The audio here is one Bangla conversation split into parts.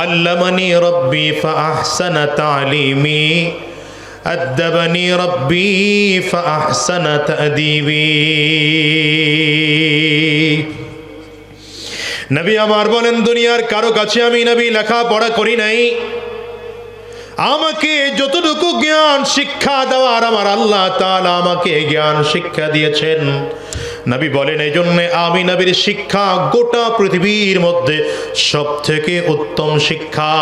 আল্লামানি রব্বি ফাহসানা তালিমি أدبني ربي فأحسن تأديبي নবী আমার বলেন দুনিয়ার কারো কাছে আমি নবী লেখাপড়া করি নাই আমাকে যতটুকু জ্ঞান শিক্ষা দেওয়ার আমার আল্লাহ তাআলা আমাকে জ্ঞান শিক্ষা দিয়েছেন নবী বলেন এই জন্য আমি নবীর শিক্ষা গোটা পৃথিবীর মধ্যে সব থেকে উত্তম শিক্ষা।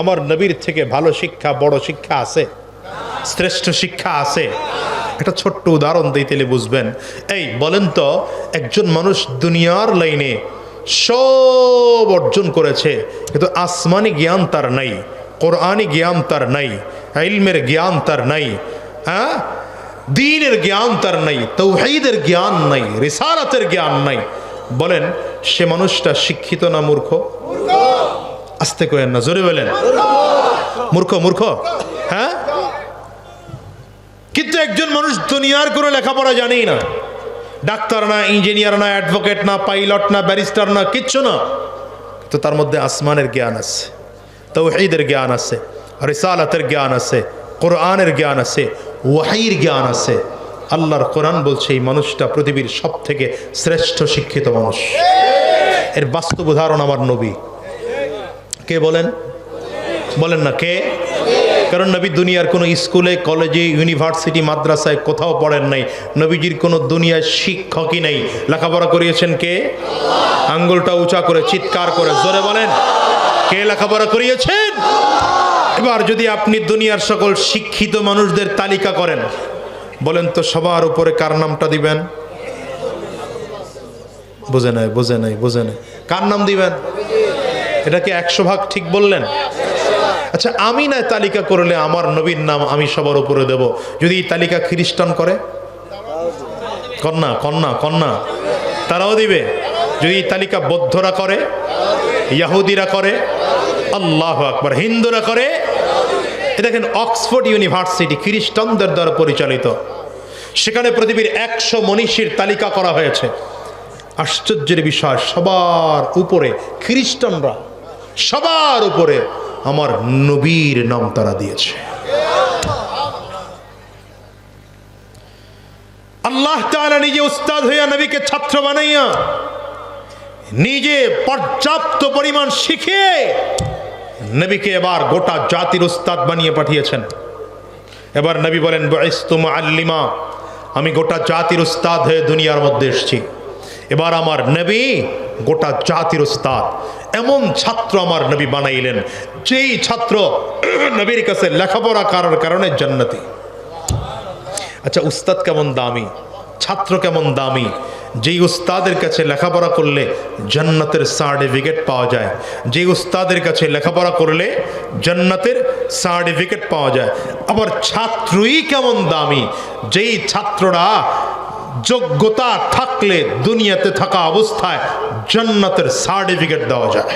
আমার নবীর থেকে ভালো শিক্ষা, বড় শিক্ষা আছে, শ্রেষ্ঠ শিক্ষা আছে। একটা ছোট্ট উদাহরণ দিই তাহলে বুঝবেন। এই, বলেন তো, একজন মানুষ দুনিয়ার লাইনে সব অর্জন করেছে, কিন্তু আসমানি জ্ঞান তার নাই, কোরআনি জ্ঞান তার নাই, ইলমের জ্ঞান তার নাই হ্যাঁ? দিনের জ্ঞান তার নাই, তৌহিদের জ্ঞান নাই, রিসালাতের জ্ঞান নাই। বলেন, সে মানুষটা শিক্ষিত না মূর্খ? আস্তে কয়েন না, জোরে বলেন। মূর্খ মূর্খ? হ্যাঁ? কিন্তু একজন মানুষ দুনিয়ার কোনো লেখাপড়া জানেই না। ডাক্তার না, ইঞ্জিনিয়ার না, অ্যাডভোকেট না, পাইলট না, ব্যারিস্টার না, কিচ্ছু না। তো তার মধ্যে আসমানের জ্ঞান আছে, তৌহিদের জ্ঞান আছে, রিসালাতের জ্ঞান আছে, কোরআনের জ্ঞান আছে ওয়াহির জ্ঞান আছে। আল্লাহর কোরআন বলছে, এই মানুষটা পৃথিবীর সব থেকে শ্রেষ্ঠ শিক্ষিত মানুষ। এর বাস্তব উদাহরণ আমার নবী। কে বলেন? বলেন না, কে? কারণ নবী দুনিয়ার কোনো স্কুলে, কলেজে, ইউনিভার্সিটি, মাদ্রাসায় কোথাও পড়েন নাই। নবীজির কোনো দুনিয়ার শিক্ষকই নেই। লেখাপড়া করিয়েছেন কে? আঙ্গুলটা উঁচা করে, চিৎকার করে। জোরে বলেন, কে লেখাপড়া করিয়েছেন? এবার যদি আপনি দুনিয়ার সকল শিক্ষিত মানুষদের তালিকা করেন, বলেন তো সবার উপরে কার নামটা দিবেন? বুঝে নাই বুঝে নাই বুঝে নাই। কার নাম দিবেন? এটা কি একশো ভাগ ঠিক বললেন? আচ্ছা আমি না তালিকা করলে আমার নবীর নাম আমি সবার উপরে দেব। যদি এই তালিকা খ্রিস্টান করে? কন্যা কন্যা কন্যা, তারাও দিবে। যদি এই তালিকা বৌদ্ধরা করে, ইয়াহুদিরা করে আল্লাহ আকবর। হিন্দুরা করে দেখেন অক্সফোর্ড ইউনিভার্সিটি, খ্রিস্টানদের দ্বারা পরিচালিত। সেখানে পৃথিবীর একশো মনীষীর তালিকা করা হয়েছে। আশ্চর্যের বিষয়, সবার উপরে খ্রিস্টানরা, সবার উপরে আমার নবীর নাম তারা দিয়েছে। আল্লাহ তাআলা নিজে উস্তাদ হইয়া নবীকে ছাত্র বানাইয়া নিজে পর্যাপ্ত পরিমাণ শিখে নবীকে এবার গোটা জাতির উস্তাদ বানিয়ে পাঠিয়েছেন। এবার নবী বলেন বয়স্তুম আল্লিমা আমি গোটা জাতির উস্তাদ হয়ে দুনিয়ার মধ্যে এসেছি। এবার আমার নবী গোটা জাতির উস্তাদ। এমন ছাত্র আমার নবী বানাইলেন, যেই ছাত্র নবীর কাছে লেখাপড়া করার কারণে জান্নাতি। আচ্ছা উস্তাদ কেমন দামি? ছাত্র কেমন দামি? যেই উস্তাদের কাছে লেখাপড়া করলে জান্নাতের সার্টিফিকেট পাওয়া যায়। যেই উস্তাদের কাছে লেখাপড়া করলে জান্নাতের সার্টিফিকেট পাওয়া যায়। আবার ছাত্রই কেমন দামি? যেই ছাত্ররা যোগ্যতা থাকলে দুনিয়াতে থাকা অবস্থায় জান্নাতের সার্টিফিকেট দেওয়া যায়।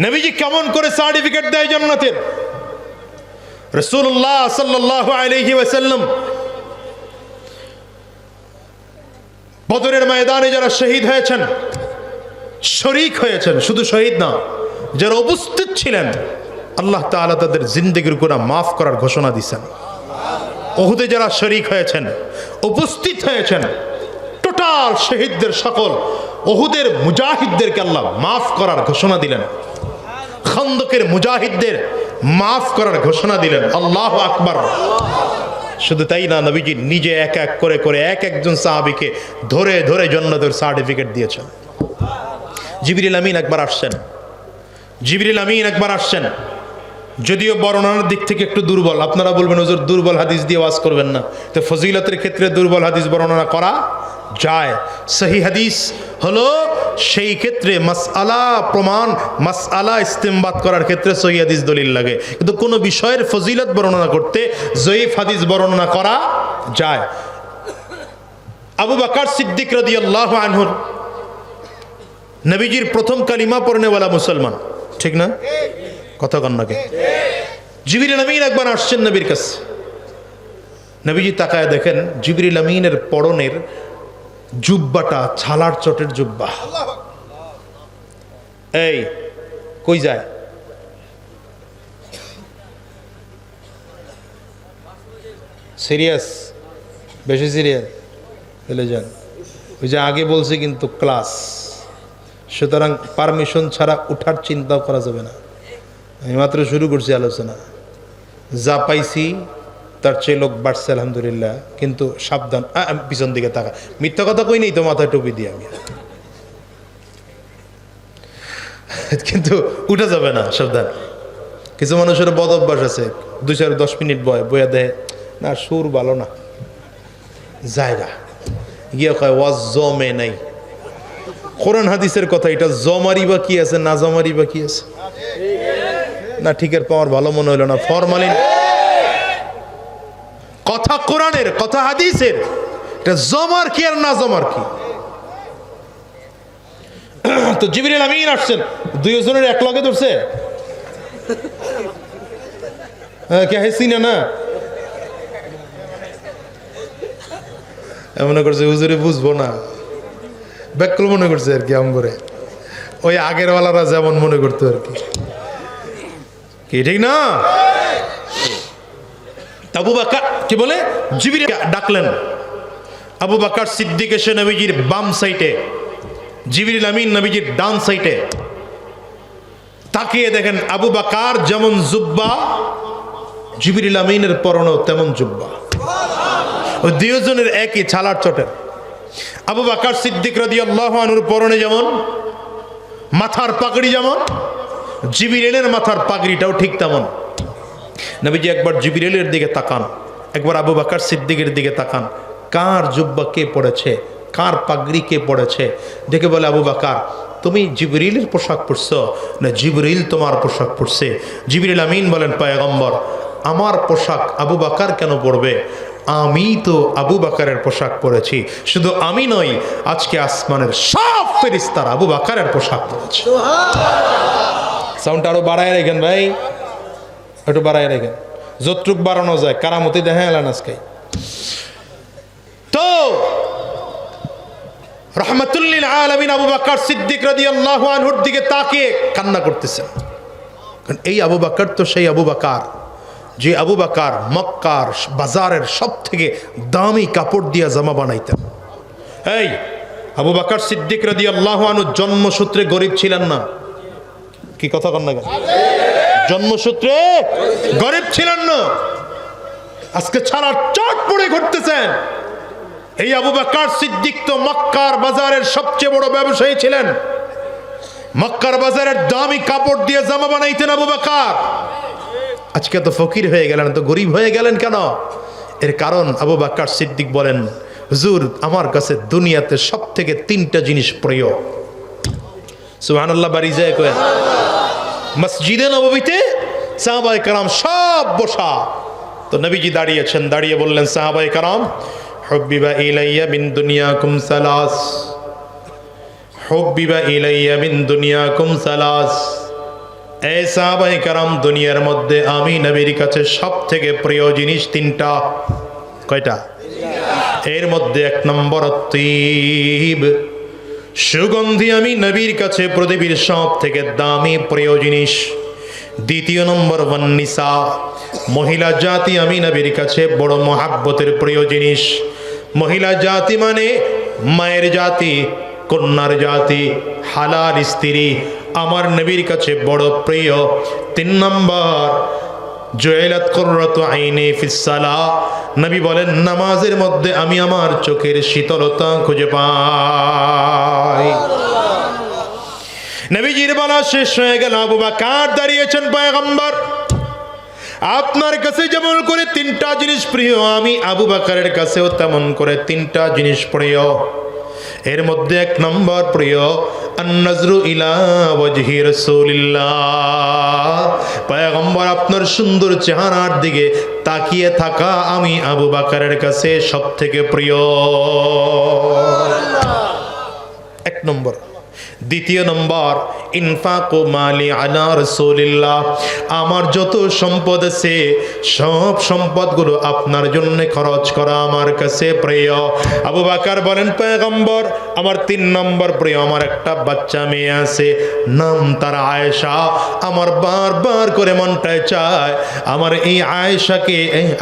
নবীজি কেমন করে সার্টিফিকেট দেয় জান্নাতের? রসুল্লাহ সাল্লাহ আলহি ওয়াসাল্লাম বদরের ময়দানে যারা শহীদ হয়েছেন, শরিক হয়েছেন, শুধু শহীদ না, যারা উপস্থিত ছিলেন, আল্লাহ তাআলা তাদের জিন্দগির গুণা মাফ করার ঘোষণা দিছেন ওহুদে যারা শরিক হয়েছেন, উপস্থিত হয়েছেন, টোটাল শহীদদের সকল ওহুদের মুজাহিদদেরকে আল্লাহ মাফ করার ঘোষণা দিলেন। খন্দকের মুজাহিদদের মাফ করার ঘোষণা দিলেন। আল্লাহ আকবার। শুধু তাই না, নবীজি নিজে এক এক করে করে এক একজন সাহাবিকে ধরে ধরে জন্নতের সার্টিফিকেট দিয়েছেন। জিবিরিল আমিন একবার আসছেন। জিবিরিল আমিন একবার আসছেন। যদিও বর্ণনার দিক থেকে একটু দুর্বল, আপনারা বলবেন ওজোর দুর্বল হাদিস দিয়ে ওয়াজ করবেন না। তো ফজিলতের ক্ষেত্রে দুর্বল হাদিস বর্ণনা করা যায়। সহি হাদিস হলো, সেই ক্ষেত্রে মাসআলা প্রমাণ, মাসআলা ইস্তেমবাদ করার ক্ষেত্রে সহি হাদিস দলিল লাগে। কিন্তু কোনো বিষয়ের ফজিলত বর্ণনা করতে জয়ীফ হাদিস বর্ণনা করা যায়। আবু বাকার সিদ্দিক রদি আল্লাহ আনহুর নবীজির প্রথম কালিমা পড়নেওয়ালা মুসলমান। ঠিক না? কথা কন্যাকে জিবির আমিন একবার আসছেন নবীর কাছে। নবীজি তাকায় দেখেন জিবির আমিনের পরনের জুব্বাটা ছালার চটের জুব্বা। এই, কই যায়? সিরিয়াস? বেশি সিরিয়াস? চলে যান। ওই যে আগে বলছি কিন্তু ক্লাস। সুতরাং পারমিশন ছাড়া উঠার চিন্তাও করা যাবে না। আমি মাত্র শুরু করছি আলোচনা। যা পাইছি তার চেয়ে লোক বাড়ছে, আলহামদুলিল্লাহ। কিন্তু সাবধান পিছন দিকে তাকা। মিথ্যা কথা কই নেই তো মাথায় টুপি দিয়ে আমি। কিন্তু উঠা যাবে না, সাবধান। কিছু মানুষের বদ অভ্যাস আছে, দুই চার দশ মিনিট বয় বইয়া দেয়, না, সুর ভালো না। জায়গা। গিয়ে কয়, ওয়াজ জমে নাই। কোরআন হাদিসের কথা, এটা জমারি বা কি আছে, না জমারি বা কি আছে? না ঠিকের পাওয়ার ভালো মনে হলো না। ফরমালিন কথা কোরআনের কথা হাদিসের। এটা জমার কি আর না জমার কি? তো জিবিরিল আমিন আসছেন। দুইজনের এক লগে ধরছে। হ্যাঁ, কে হেসি না না? মনে করছে হুজুরে বুঝব না। ব্যাকল মনে করছে আর কি আম করে ওই আগের ওয়ালারা যেমন মনে করতো আর কি। কি ঠিক না? আবু বাকার, কি বলে? জিবির ডাকলেন। আবু বাকার সিদ্দিক এসে নবীজির বাম সাইটে জিবির আমিন নবীজির ডান সাইটে তাকিয়ে দেখেন আবু বাকার যেমন জুব্বা জিবির আমিনের পরনও তেমন জুব্বা। ওই দুজনের একই ছালার চটের। আবু বাকার সিদ্দিক রাদি আল্লাহ পরনে যেমন, মাথার পাগড়ি যেমন, জিবিরেলের মাথার পাগড়িটাও ঠিক তেমন। নবীজি একবার জিবিরেলের দিকে তাকান একবার আবু বাকার সিদ্দিকের দিকে তাকান। কার জুব্বা কে পড়েছে? কার পাগড়ি কে পড়েছে? দেখে বলে আবু বাকার তুমি জিবরিলের পোশাক পরছো? না জিবরিল তোমার পোশাক পরছে। জিবরিল আমিন বলেন পায়গম্বর আমার পোশাক আবু বাকার কেন পরবে? আমি তো আবু বাকারের পোশাক পরেছি। শুধু আমি নই আজকে আসমানের সব ফেরিস্তার আবু বাকারের পোশাক পরেছে। সাউন্ডটা আরও বাড়ায় রেখেন ভাই। একটু বাড়ায় রেখেন যতটুক বাড়ানো যায়, কারামতি দেখা এলেন আজকে তো, রহমতুল্লিল আলমিন আবু বাক্কার সিদ্দিক রাদি আল্লাহ আনহুর দিকে তাকিয়ে কান্না করতেছেন। কারণ এই আবু বাক্কার তো সেই আবু বাকার যে আবু বাকার মক্কার বাজারের সব থেকে দামি কাপড় দিয়া জামা বানাইতেন। এই, আবু বাকার সিদ্দিক রাদি আল্লাহ আনু জন্মসূত্রে গরিব ছিলেন না। কি কথা কন না কেন? জন্মসূত্রে গরিব ছিলেন না। আজকে ছাড়া চট পড়ে ঘুরতেছেন এই আবু বাকার সিদ্দিক তো মক্কার বাজারের সবচেয়ে বড় ব্যবসায়ী ছিলেন। মক্কার বাজারের দামি কাপড় দিয়ে জামা বানাইতেন আবু বাকার। আজকে তো ফকির হয়ে গেলেন, তো গরিব হয়ে গেলেন কেন? এর কারণ আবু বাকার সিদ্দিক বলেন, হুজুর, আমার কাছে দুনিয়াতে সব থেকে তিনটা জিনিস প্রিয়। সুবহানাল্লাহ, বাড়ি যায় কয়ে মসজিদে নবীতে সাহাবাই কারাম সব বসা। তো নবীজি দাঁড়িয়েছেন, দাঁড়িয়ে বললেন সাহাবাই কারাম, হব্বিবা ইলাইয়া মিন দুনিয়াকুম সালাস। হব্বিবা ইলাইয়া মিন দুনিয়াকুম সালাস। এই সাহাবাই কারাম, দুনিয়ার মধ্যে আমি নবীর কাছে সব থেকে প্রিয় জিনিস তিনটা। কয়টা? এর মধ্যে এক নম্বর তিব সুগন্ধি আমি নবীর কাছে পৃথিবীর সব থেকে দামি প্রিয় জিনিস। দ্বিতীয় নম্বর, ওয়ান্নিসা। মহিলা জাতি আমি নবীর কাছে বড় মহাব্বতের প্রিয় জিনিস। মহিলা জাতি মানে মায়ের জাতি, কন্যার জাতি, হালাল স্ত্রী। আমার নবীর কাছে বড় প্রিয়। তিন নম্বর জয়েলাত কররত আইনে ফিসালা নবী বলেন, নামাজের মধ্যে আমি আমার চোখের শীতলতা খুঁজে পাই। নবীজির বলা শেষ হয়ে গেল, আবু বাকার দাঁড়িয়েছেন পয়গম্বর। আপনার কাছে যেমন করে তিনটা জিনিস প্রিয়, আমি আবু বাকারের কাছেও তেমন করে তিনটা জিনিস প্রিয়। এর মধ্যে এক নম্বর প্রিয়, আন্নাজরু ইলা ওয়াজহি আপনার সুন্দর চেহারার দিকে তাকিয়ে থাকা আমি আবু বাকারের কাছে সব থেকে প্রিয়। এক নম্বর। দ্বিতীয় নম্বর, ইনফাক মালি আলা রসুলিল্লাহ। আমার যত সম্পদ আছে, সব সম্পদগুলো আপনার জন্য খরচ করা আমার কাছে প্রিয়। আবু বাকার বলেন পয়গম্বর আমার তিন নম্বর প্রিয়, আমার একটা বাচ্চা মেয়ে আছে, নাম তার আয়েশা। আমার বারবার করে মনটায় চায়, আমার এই আয়েশাকে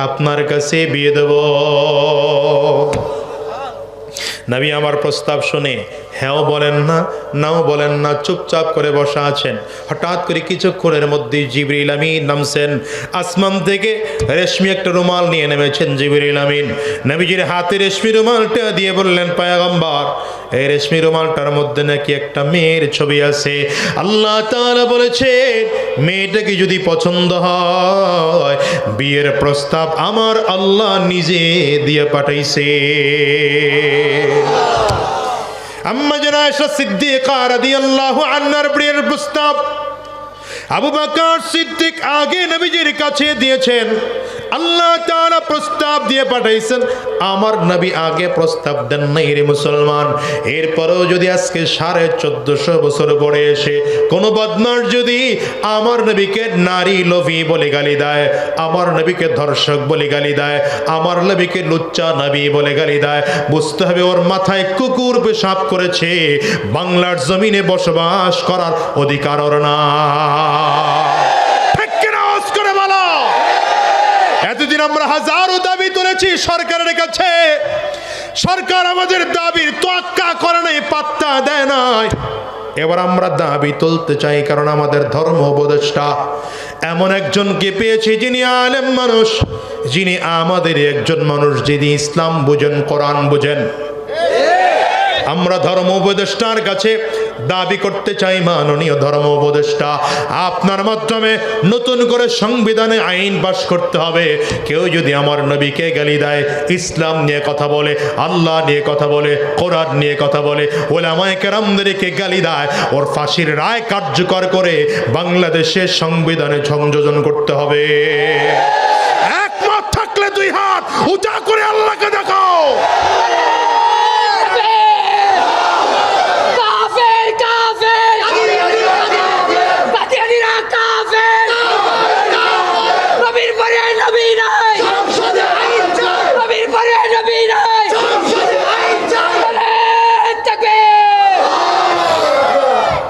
আপনার কাছে বিয়ে দেবো। নবী আমার প্রস্তাব শুনে হ্যাঁও বলেন না, নাও বলেন না, চুপচাপ করে বসা আছেন। হঠাৎ করে কিছুক্ষণের মধ্যে জিবরিল আমিন নামছেন। আসমান থেকে রেশমি একটা রুমাল নিয়ে নেমেছেন জিবরিল আমিন। নবীজির হাতে রেশমি রুমালটা দিয়ে বললেন, পায়াগম্বর, এই রেশমি রুমালটার মধ্যে নাকি একটা মেয়ের ছবি আছে। আল্লাহ তাআলা বলেছে মেয়েটাকে যদি পছন্দ হয়, বিয়ের প্রস্তাব আমার আল্লাহ নিজে দিয়ে পাঠাইছে। আবু বকর সিদ্দিক আগে নবীজির কাছে দিয়েছেন। আল্লাহ তাআলা প্রস্তাব দিয়ে পাঠাইছেন, আমার নবী আগে প্রস্তাব দেন নাই রে মুসলমান। এরপরেও যদি আজকে সাড়ে চোদ্দশো বছর পরে এসে কোন বদমার যদি আমার নবীকে নারী লোভী বলে গালি দেয়, আমার নবীকে ধর্ষক বলে গালি দেয়, আমার নবীকে লুচ্চা নবী বলে গালি দেয়, বুঝতে হবে ওর মাথায় কুকুর পেশাব করেছে, বাংলার জমিনে বসবাস করার অধিকার ওর না ঠিক কিনা আওয়াজ করে বলো এতদিন আমরা হাজারো দাবি তুলেছি সরকারের কাছে, সরকার আমাদের দাবির তোয়াক্কা করে নাই, পাত্তা দেয় নাই। এবার আমরা দাবি তুলতে চাই, কারণ আমাদের ধর্ম উপদেষ্টা এমন একজনকে পেয়েছি যিনি আলেম মানুষ, যিনি আমাদের একজন মানুষ যিনি ইসলাম বুঝেন, কোরআন বুঝেন। আমরা ধর্ম উপদেষ্টার কাছে দাবি করতে চাই, মাননীয় ধর্ম উপদেষ্টা আপনার মাধ্যমে নতুন করে সংবিধানে আইন পাশ করতে হবে। কেউ যদি আমার নবীকে গালি দেয়, ইসলাম নিয়ে কথা বলে, আল্লাহ নিয়ে কথা বলে, কোরআন নিয়ে কথা বলে, ওলামায় কেরামদেরকে গালি দেয়, ওর ফাঁসির রায় কার্যকর করে বাংলাদেশের সংবিধানে সংযোজন করতে হবে। একমত থাকলে দুই হাত উঁচা করে আল্লাহকে দেখাও